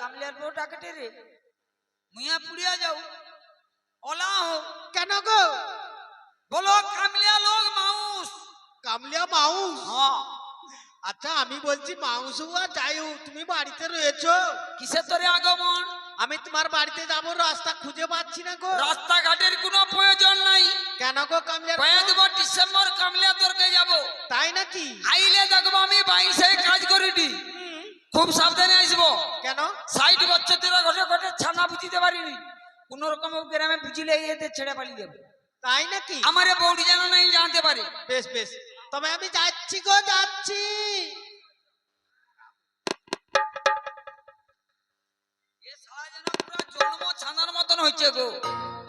কামলিয়ার বউ ডাকেটে রে মুইয়া পুড়িয়া যাও। ওলা হো কেন গো? বলো কামলিয়া লোক মাউস। কামলিয়া মাউস? হ্যাঁ। আচ্ছা আমি বলছি মাউস হুয়া যাই তুমি বাড়িতে রয়েছো? কিসের তোরে আগমন? আমি তোমার বাড়িতে যাব রাস্তা খুঁজে পাচ্ছি না গো। রাস্তাঘাটের কোনো প্রয়োজন নাই। কেন গো কামলিয়া কয়ে দেবো ডিসেম্বর কামলিয়া তোরকে যাব। তাই নাকি? আইলে দেখব আমি বাইশে কাজ হুম, খুব সাবধানে আসব। কেন? সাইড বাচ্চাদের ঘটে ঘটে ছানা বুঝিতে পারিনি। কোন রকম গ্রামে বুঝিলে এতে ছেড়ে পালিয়ে যাবে। তাই নাকি? আমার এ বৌদি যেন নাই জানতে পারে। বেশ বেশ। তবে আমি যাচ্ছি গো যাচ্ছি। এ জন্ম ছানার মতন হয়েছে গো।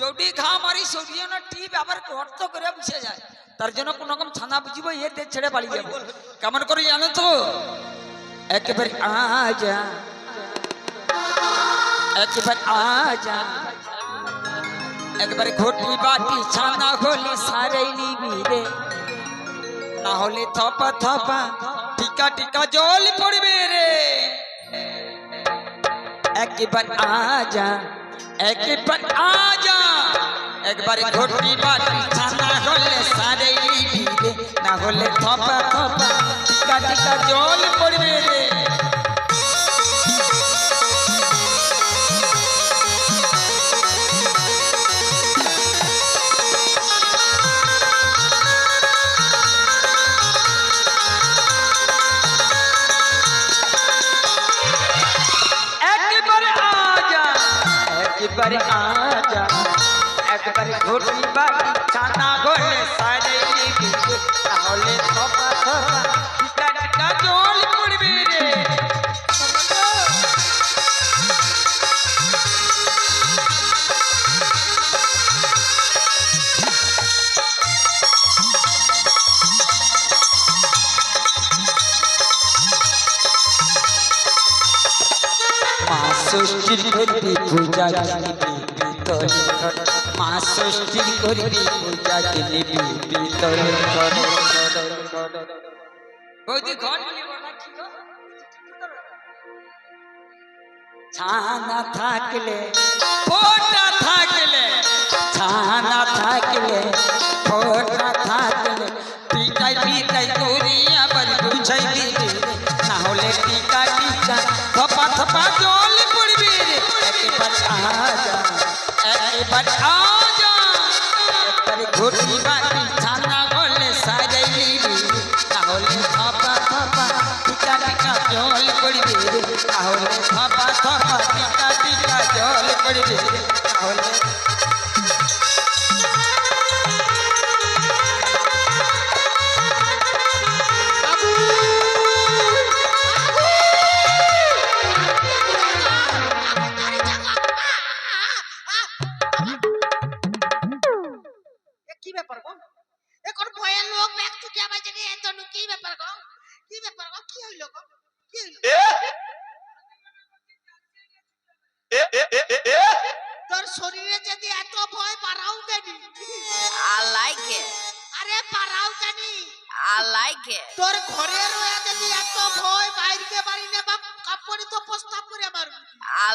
যদি ঘা মারি সৌদি যেন টিপ আবার গর্ত করে বসে যায়। তার জন্য কোন রকম ছানা বুঝিব এতে ছেড়ে পালিয়ে যাবে। কেমন করে জানো তো? একেবারে আজা একেবারে আজা একবারে ঘটি বাটি ছানা হলে সারাই নিবি রে না হলে থপা থপা টিকা টিকা জল পড়বে রে একবার আজা একবার আজা একবার ঘটি বাটি ছানা হলে সারাই নিবি রে না হলে থপা থপা টিকা টিকা জল পড়বে রে। একবারে আজা একবারে আজা, একবারে ঘটি বাটি ছানা গলে সারে মা ষষ্ঠীর করবি পূজা কিনবি ভিতরে ঘর মা ষষ্ঠীর করবি পূজা ঘর ছানা থাকলে পিটাই পিটাই করি আবার বুঝাই দিবি না হলে টিকা টিকা থপা থপা জল পড়বে। একবার আজা একবার আজা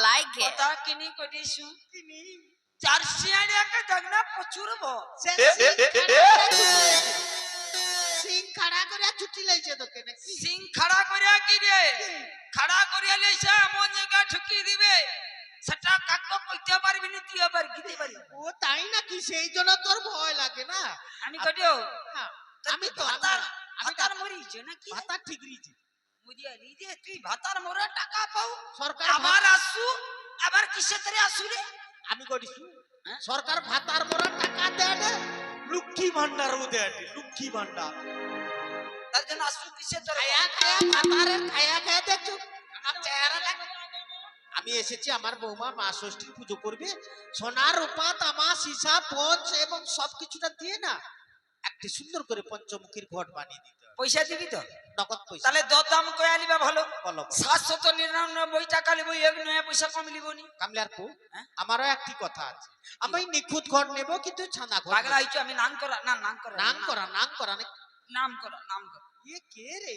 Like it. কথা কিনি করিছু চার শিয়াড়িয়াকে দেখনা প্রচুর বো সিং খাড়া ছুটি তোকে নাকি সিং করিয়া কি রে খাড়া করিয়া লইছে এমন জায়গা ঠুকি দিবে সেটা কাকো কইতে পারবি না তুই আবার গিতে পারবি ও তাই নাকি সেই জন্য তোর ভয় লাগে না আমি কটিও হ্যাঁ, আমি আমি তো তো আমি ভাতার মরিছ নাকি ঠিক লিদে তুই ভাতার মোরা টাকা পাও সরকার আবার আসু আবার কিসে তরে আসু রে? আমি করিছু হ্যাঁ? সরকার ভাতার মোরা টাকা দেয় না লক্ষ্মী ও দেয় লক্ষ্মী ভান্ডার তার জন্য আসু কিসে খায়া খায়া ভাতারের খায়া খায়া দেখছ? আমার চেহারা দেখ। আমি এসেছি আমার বৌমা মা ষষ্ঠীর পুজো করবে। সোনা রূপা তামা সীসা পঞ্চ এবং সবকিছুটা দিয়ে না একটি সুন্দর করে পঞ্চমুখীর ঘট বানিয়ে দিতে পয়সা দিবি তো? নগদ পয়সা। তাহলে দরদাম কয়ে আলিবা ভালো। বলো সাতশত নিরানব্বই টাকা লিব এক নয়া পয়সা কম লিব নি। কামলার পু হ্যাঁ? আমারও একটি কথা আছে। আমি নিখুঁত ঘর নেব কিন্তু ছানা ঘর পাগলা। হইছো আমি নাম করা না নাম করা নাম করা নাম করা নাম করা নাম করা। ইয়ে কে রে?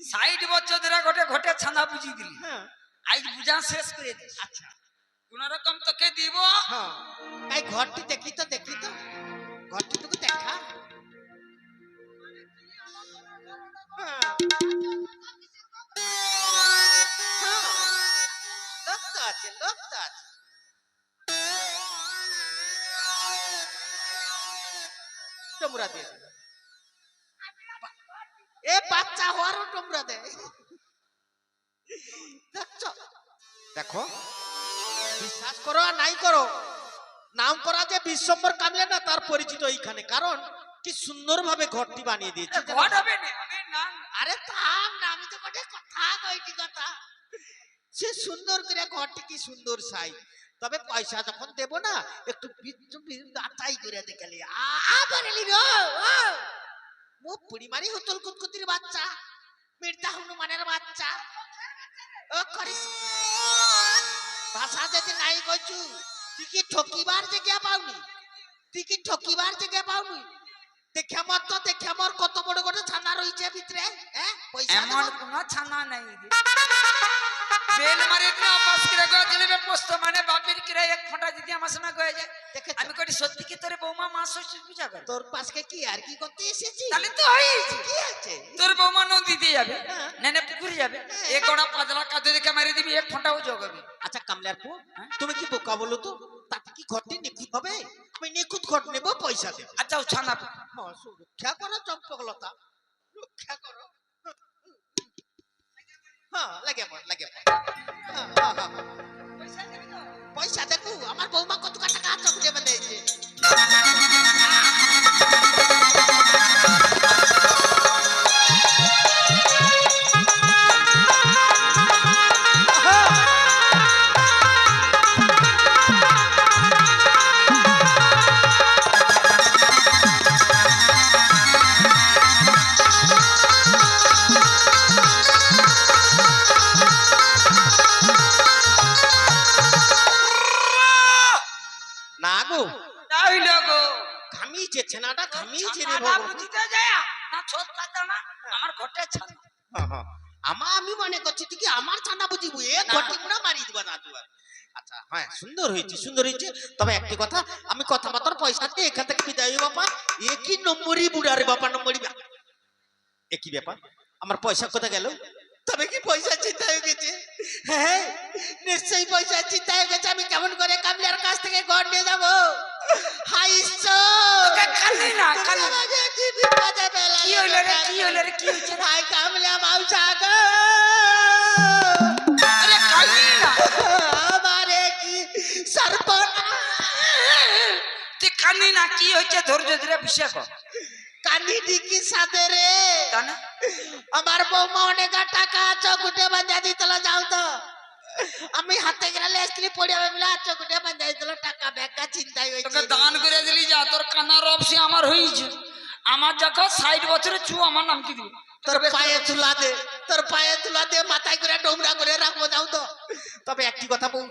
ষাট বছর ধরে ঘটে ঘটে ছানা বুঝি দিলি। হ্যাঁ। আজ বুঝা শেষ করে দিস। আচ্ছা। কোন রকম তোকে দিব। হ্যাঁ। এই ঘরটি দেখি তো দেখি তো? ঘরটি তোকে বিশ্বম্বর কামলে না তার পরিচিত এইখানে। কারণ কি সুন্দর ভাবে ঘরটি বানিয়ে দিয়েছে ঘর হবে না আরে থাম না আমি তো কথা কইটি কথা? সে সুন্দর করে ঘরটি কি সুন্দর সাই। তবে পয়সা যখন দেব না একটু বিচ্ছু আতাই করে দেখালি আবার এলি রো মো পুরিমারি হুতল কুতকুতির বাচ্চা মির্জা হনুমানের বাচ্চা। ও করিস। ভাষা যদি নাই কইছু তুই কি ঠকিবার জায়গা পাওনি। টিকি ঠকিবার জায়গা পাওনি। দেখে আমার তো দেখে আমার কত বড় গোটে ছানা রয়েছে ভিতরে হ্যাঁ? পয়সা এমন কোন ছানা নাই। বেল মারি দিন অবাস করে গয়া দিলে পোস্ত মানে বাপির কিরা এক ফোঁটা যদি আমার সঙ্গে গয়ে যায়। আমি কই সত্যি কি তোর বৌমা মা ষষ্ঠীর পূজা করে? তোর পাশকে কি আর কি করতে এসেছি? তাহলে তো হয়েছে কি আছে? তোর বৌমা নদীতে যাবে হ্যাঁ। নেনে পুকুরে যাবে এক গোড়া পাতলা কাদে দেখে মারি দিবি এক ফোঁটাও জগবে আচ্ছা কামলারপু হ্যাঁ? তুমি কি বোকা বলো তো? তাতে কি ঘরটি নিখুঁত হবে? আমি নিখুঁত ঘর নেব পয়সা দেবো। আচ্ছা ও ছানা হ্যাঁ, সুরক্ষা করো চম্পকলতা। রক্ষা করো। হ্যাঁ লাগে পড় লাগে পড়। হ্যাঁ, হ্যাঁ, হ্যাঁ। পয়সা দেখো আমার বৌমা কত টাকা চকলে বানিয়েছে না বুঝিবু মুড়া মারি দিবা না তুই আচ্ছা হ্যাঁ সুন্দর হয়েছে সুন্দর হয়েছে। তবে একটি কথা আমি কথা মাত্র পয়সা দিয়ে এখান থেকে বিদায় হই বাপা। একই নম্বরই বুড়া রে বাপা নম্বরই একই ব্যাপার? আমার পয়সা কোথায় গেল? তবে কি পয়সা চিন্তা হয়ে গেছে? হ্যাঁ নিশ্চয়ই পয়সা চিন্তা হয়ে গেছে। আমি কেমন করে কামলিয়ার কাছ থেকে ঘর নিয়ে যাব? হাই ঈশ্বর! তোকে কালি না, কালি। কি বিপদে কি হইল রে কি হইল রে কি হইছে? রে? হাই কামলিয়া মাউসা গো কান্দি না কি হয়েছে? ধৈর্য ধরে বিষয় কর। কানি ডিকি সাথে রে। তা না আমার বৌমা অনেক টাকা চকুটে বাঁধা দিতলা যাও তো। আমি হাতে গেলে স্ত্রী পড়ে বলে চকুটে বাঁধা দিতল টাকা ব্যাগটা চিন্তাই তোকে হয়েছে দান করে দিলি যা তোর কানার অবশ্যই আমার হয়েছে আমার যখন ষাট বছরের চু আমার নাম কি দিবি? তোর পায়ে তুলা দে তোর পায়ে তুলা দে মাথায় করে ডোমরা করে রাখব যাও তো। তবে একটি কথা বউ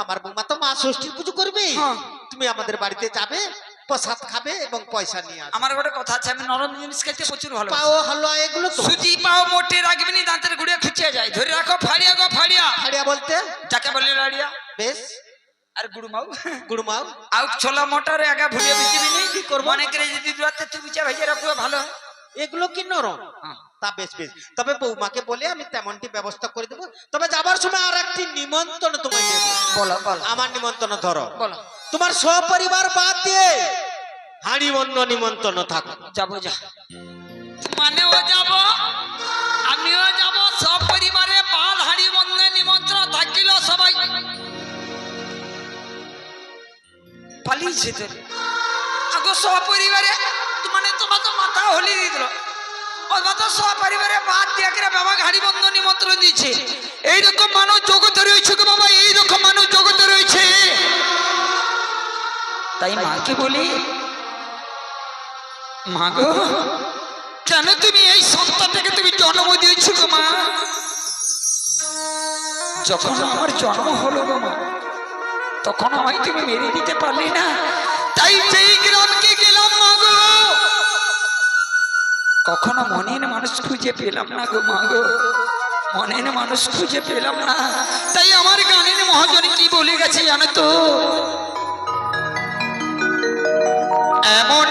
আমার বৌমা তো মা ষষ্ঠীর পুজো। তুমি আমাদের বাড়িতে যাবে প্রসাদ খাবে এবং পয়সা নিয়ে আসবে। আমার ଗୋଟେ কথা আছে আমি নরম জিনিস খেতে প্রচুর ভালো পাও হালুয়া এগুলো সুজি পাও মোটে রাখবি নি দাঁতের গুড়িয়া খুঁচিয়ে যায়। ধরে রাখো ফাড়িয়া গো ফাড়িয়া। ফাড়িয়া বলতে? যাকে বলে রাড়িয়া। বেশ। আর গুড়ু মাউ গুড়মাও আউ ছোলা মোটর আগা ভুলিয়ে বিচিবি নি কি করব? মনে করে যদি দুয়াতে তুই বিচা ভেজে রাখব ভালো এগুলো কি নরম? হ্যাঁ। তা বেশ বেশ। তবে বৌমাকে বলে আমি তেমনটি ব্যবস্থা করে দেবো। তবে যাবার সময় আর একটি নিমন্ত্রণ তোমায় দেবো। বলো বলো। আমার নিমন্ত্রণ ধরো। বলো। তোমার সপরিবার বাদ দিয়ে হাঁড়ি বন্ধ নিমন্ত্রণ থাকো। যাব যা। মানেও যাব আমিও যাব। সব পরিবারে বাল হাড়ি বন্ধে নিমন্ত্রণ থাকিল সবাই। পালিয়েছে তোর আগো সপরিবারে মানে তোমার তো মাথা হলি দিল তাই কেন তুমি এই তুমি জন্ম তখন আমায় তুমি মেরে দিতে পারলে না। তাই যেই গ্রামকে কখনো মনের মানুষ খুঁজে পেলাম না গো মা গো। মনের মানুষ খুঁজে পেলাম না। তাই আমার গানের মহাজন কি বলে গেছে জানো তো? এমন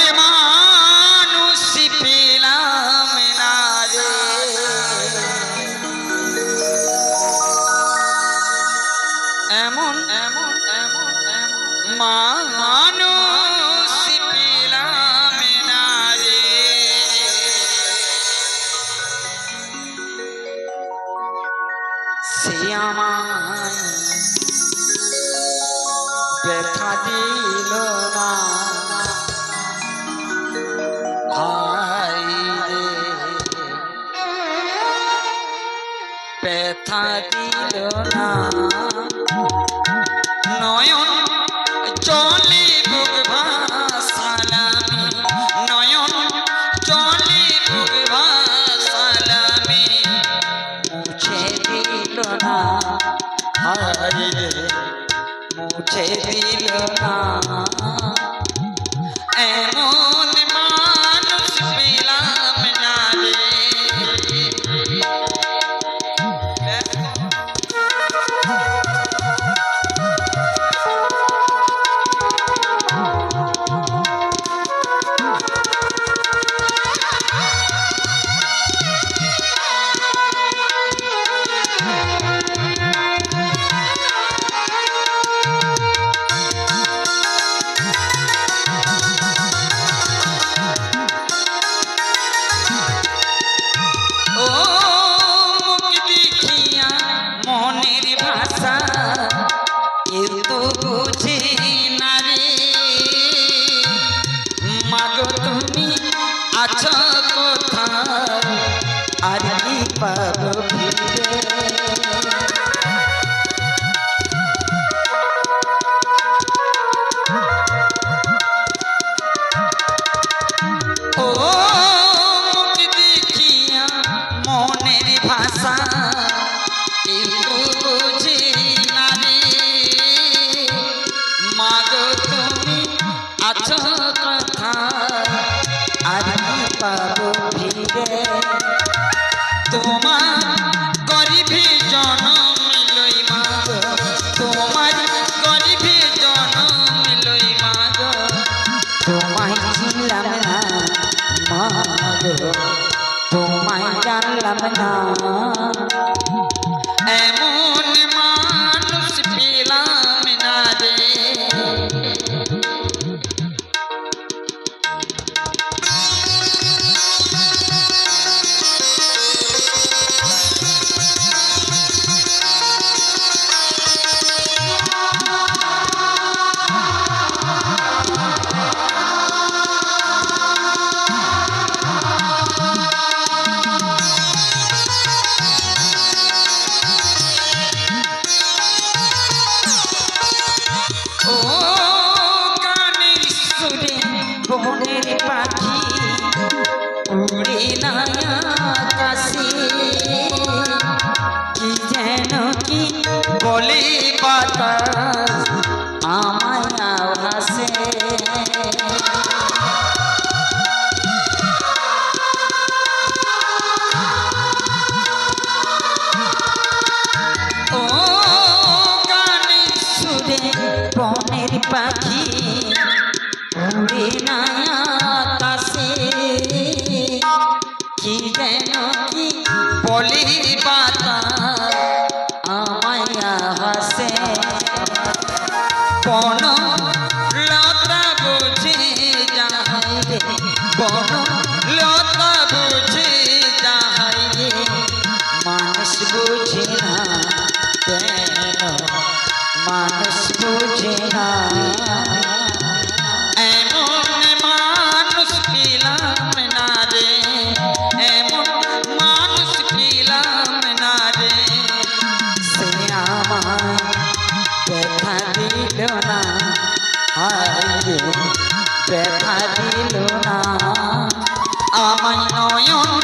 আমায় নয়ন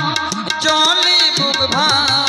চলে বুক ভাই